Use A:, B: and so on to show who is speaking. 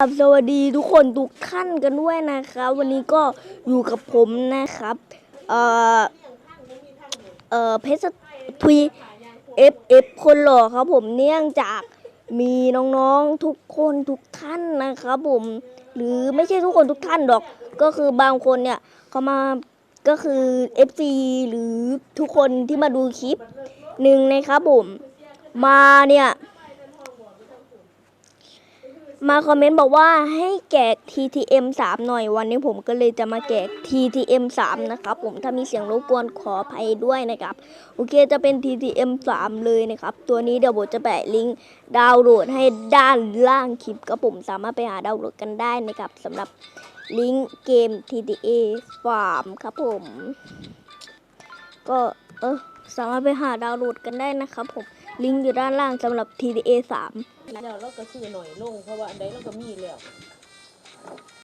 A: ครับสวัสดีทุกคนทุกท่านกันด้วยนะครับ วันนี้ก็อยู่กับผมนะครับ เอ่อ เอ่อเพชรทวีเอฟเอฟคนหล่อครับผมเนื่องจากมีน้องๆทุกคนทุกท่านนะครับผมหรือไม่ใช่ทุกคนทุกท่านหรอก ก็คือบางคนเนี่ยเขามาก็คือ FC หรือทุกคนที่มาดูคลิปหนึ่งนะครับผมมาเนี่ย มาคอมเมนต์บอกว่าให้แจก TTM 3 หน่อยวันนี้ผมก็เลยจะมาแจก TTM 3 นะครับผมถ้ามีเสียงรบกวนขออภัยด้วยนะครับ โอเคจะเป็น TTM 3 เลยนะครับ ตัวนี้เดี๋ยวผมจะแปะลิงก์ดาวน์โหลดให้ด้านล่างคลิปก็ผมสามารถไปหาดาวน์โหลดกันได้นะครับสำหรับลิงก์เกม TTA Farm ครับผม ก็เออสามารถไปหาดาวน์โหลดกันได้นะครับผม ลิงก์อยู่ด้านล่างสำหรับ TDA 3
B: แล้วเราก็ซื้อหน่อยลงเพราะว่าอันใดเราก็มีแล้ว